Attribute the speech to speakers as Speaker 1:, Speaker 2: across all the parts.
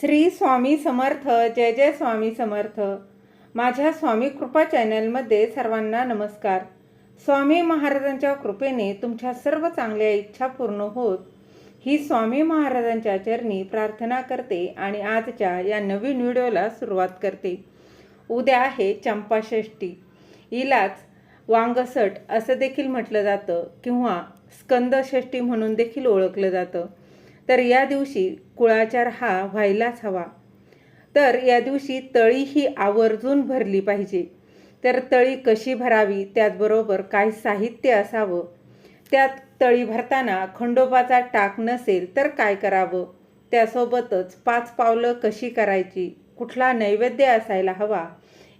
Speaker 1: श्री स्वामी समर्थ जय जय स्वामी समर्थ. माझ्या स्वामी कृपा चॅनलमध्ये सर्वांना नमस्कार. स्वामी महाराजांच्या कृपेने तुमच्या सर्व चांगल्या इच्छा पूर्ण होत ही स्वामी महाराजांच्या चरणी प्रार्थना करते आणि आजच्या या नवीन व्हिडिओला सुरुवात करते. उद्या आहे चंपाषष्ठी. हिलाच वांगसट असं देखील म्हटलं जातं किंवा स्कंदषष्ठी म्हणून देखील ओळखलं जातं. तर या दिवशी कुळाचार हा व्हायलाच हवा. तर या दिवशी तळी ही आवर्जून भरली पाहिजे. तर तळी कशी भरावी? त्याचबरोबर काही साहित्य असावं. त्यात तळी भरताना खंडोबाचा टाक नसेल तर काय करावं? त्यासोबतच पाच पावलं कशी करायची? कुठला नैवेद्य असायला हवा?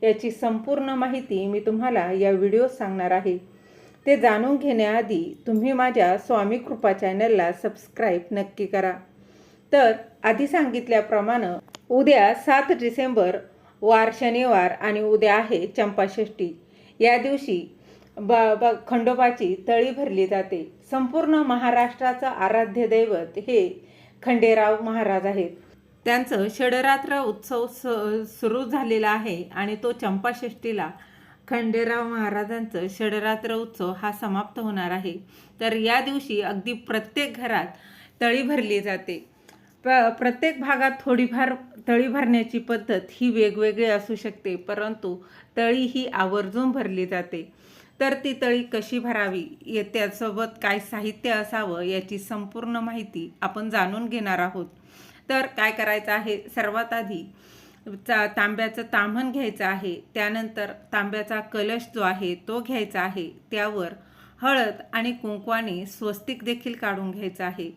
Speaker 1: याची संपूर्ण माहिती मी तुम्हाला या व्हिडिओत सांगणार आहे. ते जाणून घेण्याआधी तुम्ही माझ्या स्वामी कृपा चॅनलला सबस्क्राईब नक्की करा. तर आधी सांगितल्याप्रमाणे उद्या सात डिसेंबर वार शनिवार आणि उद्या आहे चंपाषष्ठी. या दिवशी ब ब खंडोबाची तळी भरली जाते. संपूर्ण महाराष्ट्राचं आराध्य दैवत हे खंडेराव महाराज आहेत. त्यांचं षडरात्र उत्सव स सुरू झालेला आहे आणि तो चंपाषष्ठीला खंडेराव महाराजांचं षडरात्र उत्सव हा समाप्त होणार आहे. तर या दिवशी अगदी प्रत्येक घरात तळी भरली जाते. प्र प्रत्येक भागात थोडीफार तळी भरण्याची पद्धत ही वेगवेगळी असू शकते परंतु तळी ही आवर्जून भरली जाते. तर ती तळी कशी भरावी या त्यासोबत काय साहित्य असावं याची संपूर्ण माहिती आपण जाणून घेणार आहोत. तर काय करायचं आहे सर्वात आधी चा तांब्याचं ताम्हण घ्यायचं आहे त्यानंतर तांब्याचा कलश जो आहे तो घ्यायचा आहे त्यावर हळद आणि कुंकवाने स्वस्तिक देखील काढून घ्यायचं आहे.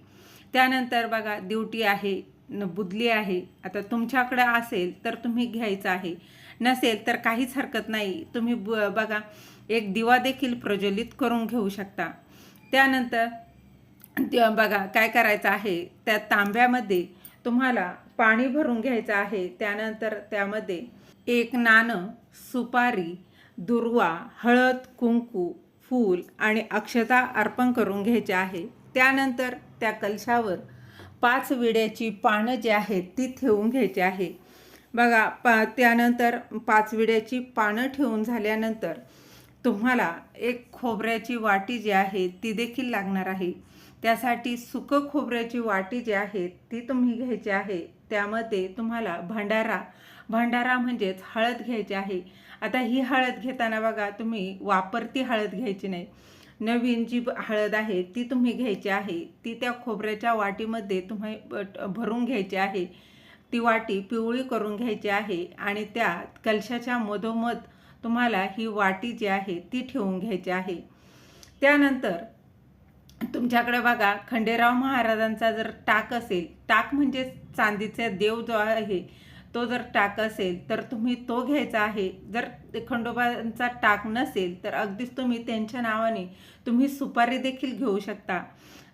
Speaker 1: त्यानंतर बघा दिवटी आहे न बुदली आहे. आता तुमच्याकडे असेल तर तुम्ही घ्यायचं आहे. नसेल तर काहीच हरकत नाही. तुम्ही ब बघा एक दिवा देखील प्रज्वलित करून घेऊ शकता. त्यानंतर बघा काय करायचं आहे? त्या तांब्यामध्ये तुम्हाला पाणी भरून घ्यायचं आहे. त्यानंतर त्यामध्ये एक नाणं सुपारी दुर्वा हळद कुंकू फूल आणि अक्षता अर्पण करून घ्यायचे आहे. त्यानंतर त्या कलशावर पाच विड्याची पानं जी आहेत ती ठेवून घ्यायची आहे. बघा पा त्यानंतर पाच विड्याची पानं ठेवून झाल्यानंतर तुम्हाला एक खोबऱ्याची वाटी जी आहे ती देखील लागणार आहे. त्यासाठी सुकं खोबऱ्याची वाटी जी आहे ती तुम्ही घ्यायची आहे. त्यामध्ये तुम्हाला भंडारा भंडारा म्हणजेच हळद घ्यायची आहे. आता ही हळद घेताना बघा तुम्ही वापरती हळद घ्यायची नाही. नवीन जी हळद आहे ती तुम्ही घ्यायची आहे. ती त्या खोबऱ्याच्या वाटीमध्ये तुम्ही भरून घ्यायची आहे. ती वाटी पिवळी करून घ्यायची आहे आणि त्या कलशाच्या मधोमध तुम्हाला ही वाटी जी आहे ती ठेवून घ्यायची आहे. त्यानंतर तुमच्याकडे बघा खंडेराव महाराजांचा जर टाक असेल टाक म्हणजे चांदीचा देव जो आहे तो जर टाक असेल तर तुम्ही तो घ्यायचा आहे. जर खंडोबांचा टाक नसेल तर अगदीच तुम्ही त्यांच्या नावाने तुम्ही सुपारी देखील घेऊ शकता.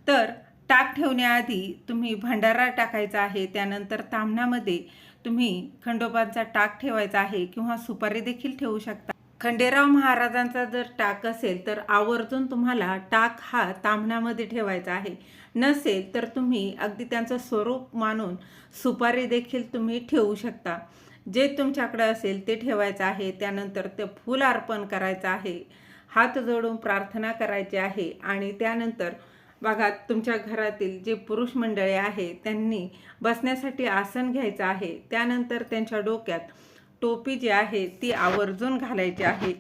Speaker 1: तर टाक ठेवण्याआधी तुम्ही भंडारा टाकायचा आहे त्यानंतर तामणामध्ये तुम्ही खंडोबांचा टाक ठेवायचा आहे किंवा सुपारी देखील ठेवू शकता. खंडेराव महाराजांचा जर टाक असेल तर आवर्जून तुम्हाला टाक हा तांबण्यामध्ये ठेवायचा आहे. नसेल तर तुम्ही अगदी त्यांचं स्वरूप मानून सुपारी देखील तुम्ही ठेवू शकता. जे तुमच्याकडे असेल ते ठेवायचं आहे. त्यानंतर ते फूल अर्पण करायचं आहे. हात जोडून प्रार्थना करायची आहे. आणि त्यानंतर बघा तुमच्या घरातील जे पुरुष मंडळी आहे त्यांनी बसण्यासाठी आसन घ्यायचं आहे. त्यानंतर त्यांच्या डोक्यात टोपी जी आहे ती आवर्जून घालायची आहे.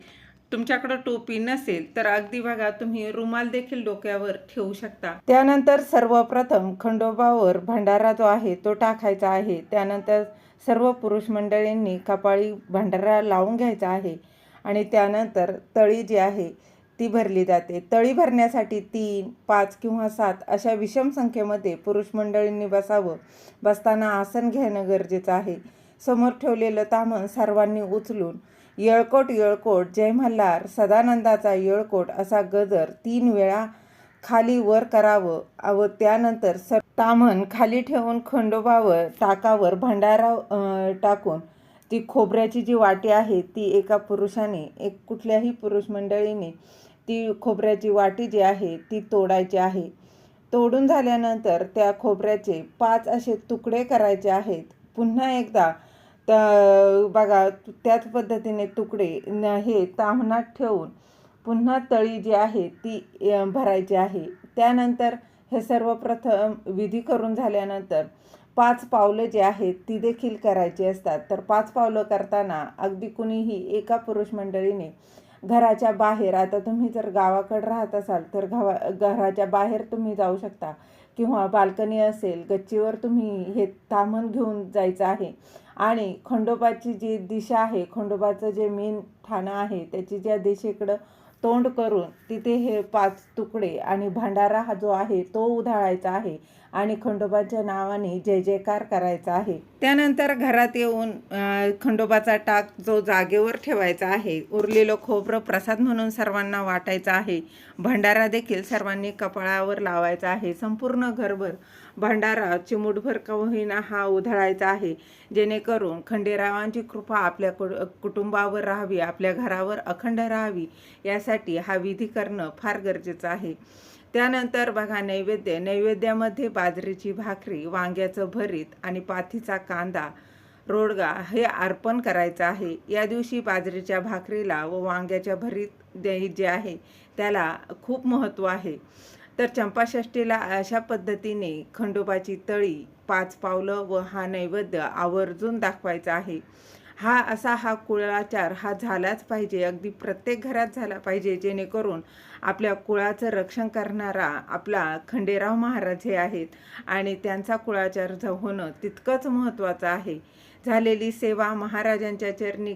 Speaker 1: तुमच्याकडं टोपी नसेल तर अगदी बघा तुम्ही रुमाल देखील डोक्यावर ठेवू शकता. त्यानंतर सर्वप्रथम खंडोबावर भंडारा जो आहे तो टाकायचा आहे. त्यानंतर सर्व पुरुष मंडळींनी कपाळी भंडारा लावून घ्यायचा आहे. आणि त्यानंतर तळी जी आहे ती भरली जाते. तळी भरण्यासाठी तीन पाच किंवा सात अशा विषम संख्येमध्ये पुरुष मंडळींनी बसावं. बसताना आसन घेणं गरजेचं आहे. समोर ठेवलेलं तामण सर्वांनी उचलून येळकोट येळकोट जय मल्हार सदानंदाचा येळकोट असा गजर तीन वेळा खाली वर करावं. व त्यानंतर स तामण खाली ठेवून खंडोबावर टाकावर भंडारा टाकून ती खोबऱ्याची जी वाटी आहे ती एका पुरुषाने एक कुठल्याही पुरुष मंडळीने ती खोबऱ्याची वाटी जी आहे ती तोडायची आहे. तोडून झाल्यानंतर त्या खोबऱ्याचे पाच असे तुकडे करायचे आहेत. पुन्हा एकदा तर बघा त्याच पद्धतीने तुकडे हे तामणात ठेवून पुन्हा तळी जी आहे ती भरायची आहे. त्यानंतर हे सर्वप्रथम विधी करून झाल्यानंतर पाच पावलं जी आहेत ती देखील करायची असतात. तर पाच पावलं करताना अगदी कुणीही एका पुरुष मंडळीने घराच्या बाहेर आता तुम्ही जर गावाकडे राहत असाल तर घवा घराच्या बाहेर तुम्ही जाऊ शकता. किंवा बाल्कनी असेल गच्चीवर तुम्ही हे थांबून घेऊन जायचं आहे. आणि खंडोबाची जी दिशा आहे खंडोबाचं जे मेन ठाणं आहे त्याची ज्या दिशेकडं तोंड करून तिथे हे पाच तुकडे आणि भांडारा हा जो आहे तो उधाळायचा आहे आणि खंडोबाच्या नावाने जय जयकार करायचा आहे. त्यानंतर घरात येऊन खंडोबाचा टाक जो जागेवर ठेवायचा आहे उरलेलं खोबरं प्रसाद म्हणून सर्वांना वाटायचा आहे. भंडारा देखील सर्वांनी कपाळावर लावायचा आहे. संपूर्ण घरभर भंडारा चिमूटभर का होईना हा उधळायचा आहे. जेणेकरून खंडेरावांची कृपा आपल्या कुड कुटुंबावर राहावी आपल्या घरावर अखंड राहावी यासाठी हा विधी करणं फार गरजेचं आहे. त्यानंतर बघा नैवेद्य. नैवेद्यामध्ये बाजरीची भाकरी वांग्याचं भरीत आणि पाथीचा कांदा रोडगा हे अर्पण करायचं आहे. या दिवशी बाजरीच्या भाकरीला व वांग्याच्या भरीत जे आहे. त्याला खूप महत्त्व आहे. तर चंपाषष्टीला अशा पद्धतीने खंडोबाची तळी पाच पावलं व हा नैवेद्य आवर्जून दाखवायचा आहे. हा असा हा कुळाचार हा झालाच पाहिजे. अगदी प्रत्येक घरात झाला पाहिजे. जेणेकरून आपल्या कुळाचं रक्षण करणारा आपला खंडेराव महाराज हे आहेत आणि त्यांचा कुळाचार होणं तितकंच महत्त्वाचं आहे. झालेली सेवा महाराजांच्या चरणी